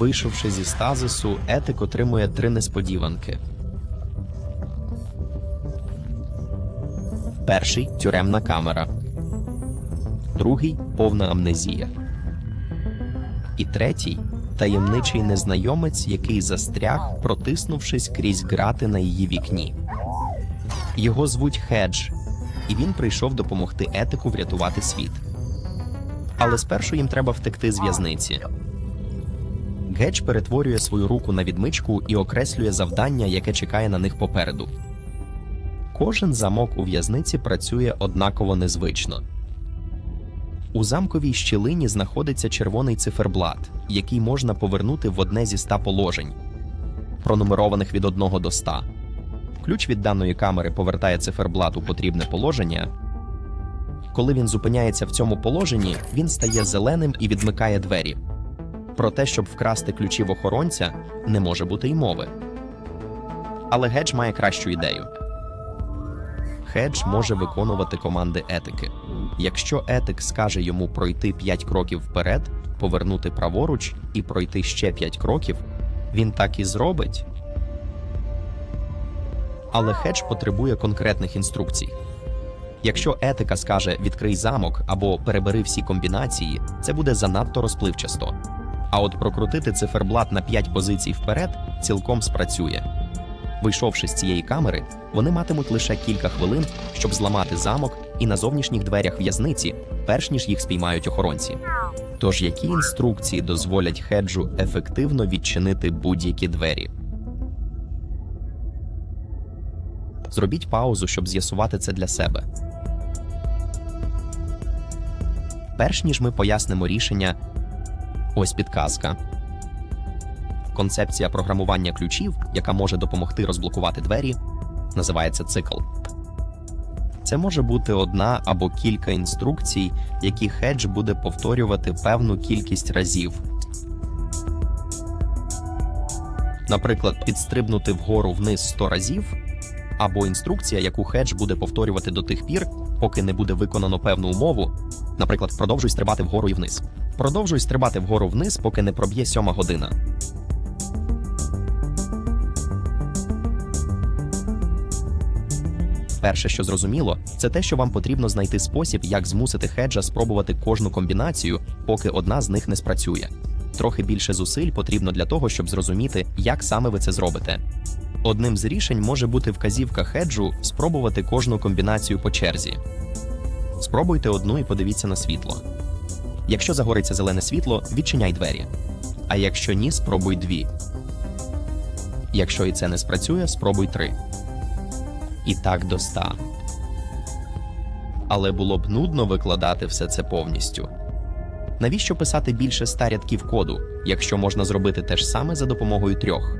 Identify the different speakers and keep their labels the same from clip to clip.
Speaker 1: Вийшовши зі стазису, етик отримує три несподіванки. Перший тюремна камера. Другий повна амнезія. І третій таємничий незнайомець, який застряг, протиснувшись крізь грати на її вікні. Його звуть Хедж, і він прийшов допомогти етику врятувати світ. Але спершу їм треба втекти з в'язниці. Гедж перетворює свою руку на відмичку і окреслює завдання, яке чекає на них попереду. Кожен замок у в'язниці працює однаково незвично. У замковій щілині знаходиться червоний циферблат, який можна повернути в одне зі ста положень, пронумерованих від 1 до 100. Ключ від даної камери повертає циферблат у потрібне положення. Коли він зупиняється в цьому положенні, він стає зеленим і відмикає двері. Про те, щоб вкрасти ключі в охоронця, не може бути й мови. Але Гедж має кращу ідею. Хедж може виконувати команди етики. Якщо етик скаже йому пройти 5 кроків вперед, повернути праворуч і пройти ще 5 кроків, він так і зробить. Але Хедж потребує конкретних інструкцій. Якщо етика скаже відкрий замок або перебери всі комбінації, це буде занадто розпливчасто. А от прокрутити циферблат на 5 позицій вперед цілком спрацює. Вийшовши з цієї камери, вони матимуть лише кілька хвилин, щоб зламати замок і на зовнішніх дверях в'язниці, перш ніж їх спіймають охоронці. Тож які інструкції дозволять хеджу ефективно відчинити будь-які двері? Зробіть паузу, щоб з'ясувати це для себе. Перш ніж ми пояснимо рішення, ось підказка. Концепція програмування ключів, яка може допомогти розблокувати двері, називається цикл. Це може бути одна або кілька інструкцій, які хедж буде повторювати певну кількість разів. Наприклад, підстрибнути вгору вниз 100 разів, або інструкція, яку хедж буде повторювати до тих пір, поки не буде виконано певну умову. Наприклад, продовжуй стрибати вгору і вниз. Продовжуй стрибати вгору вниз, поки не проб'є сьома година. Перше, що зрозуміло, це те, що вам потрібно знайти спосіб, як змусити хеджа спробувати кожну комбінацію, поки одна з них не спрацює. Трохи більше зусиль потрібно для того, щоб зрозуміти, як саме ви це зробите. Одним з рішень може бути вказівка хеджу спробувати кожну комбінацію по черзі. Спробуйте одну і подивіться на світло. Якщо загориться зелене світло, відчиняй двері. А якщо ні, спробуй дві. Якщо і це не спрацює, спробуй три. І так до ста. Але було б нудно викладати все це повністю. Навіщо писати більше ста рядків коду, якщо можна зробити те ж саме за допомогою трьох?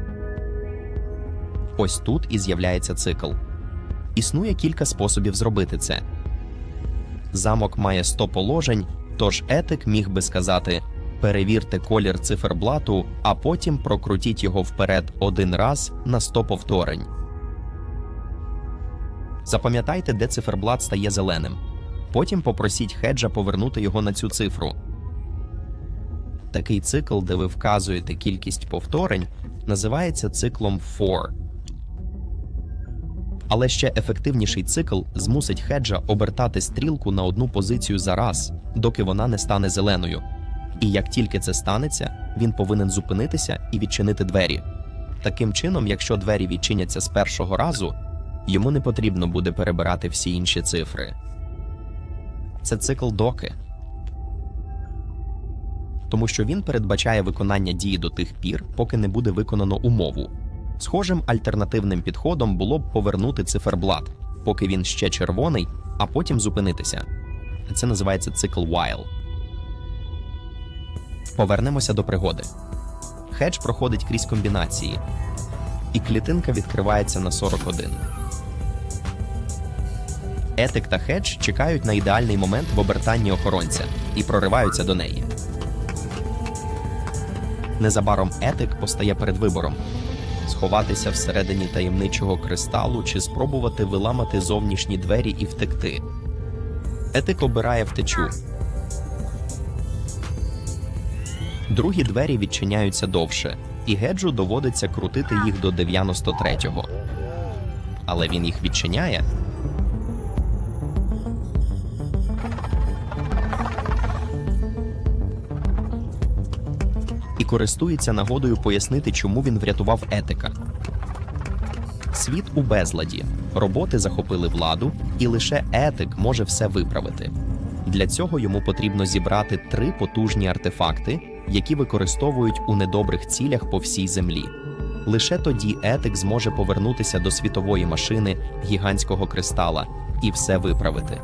Speaker 1: Ось тут і з'являється цикл. Існує кілька способів зробити це. Замок має 100 положень, тож етик міг би сказати: перевірте колір циферблату, а потім прокрутіть його вперед один раз на 100 повторень. Запам'ятайте, де циферблат стає зеленим. Потім попросіть хеджа повернути його на цю цифру. Такий цикл, де ви вказуєте кількість повторень, називається циклом FOR. Але ще ефективніший цикл змусить хеджа обертати стрілку на одну позицію за раз, доки вона не стане зеленою. І як тільки це станеться, він повинен зупинитися і відчинити двері. Таким чином, якщо двері відчиняться з першого разу, йому не потрібно буде перебирати всі інші цифри. Це цикл доки. Тому що він передбачає виконання дії до тих пір, поки не буде виконано умову. Схожим альтернативним підходом було б повернути циферблат, поки він ще червоний, а потім зупинитися. Це називається цикл while. Повернемося до пригоди. Хедж проходить крізь комбінації, і клітинка відкривається на 41. Етик та Хедж чекають на ідеальний момент в обертанні охоронця і прориваються до неї. Незабаром етик постає перед вибором сховатися всередині таємничого кристалу чи спробувати виламати зовнішні двері і втекти. Етик обирає втечу. Другі двері відчиняються довше, і Геджу доводиться крутити їх до 93-го. Але він їх відчиняє. Користується нагодою пояснити, чому він врятував етика. Світ у безладі. Роботи захопили владу, і лише етик може все виправити. Для цього йому потрібно зібрати три потужні артефакти, які використовують у недобрих цілях по всій землі. Лише тоді етик зможе повернутися до світової машини гігантського кристала і все виправити.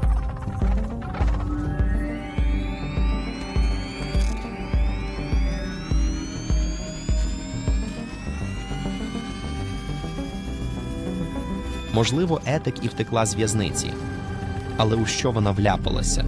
Speaker 1: Можливо, етик і втекла з в'язниці. Але у що вона вляпалася?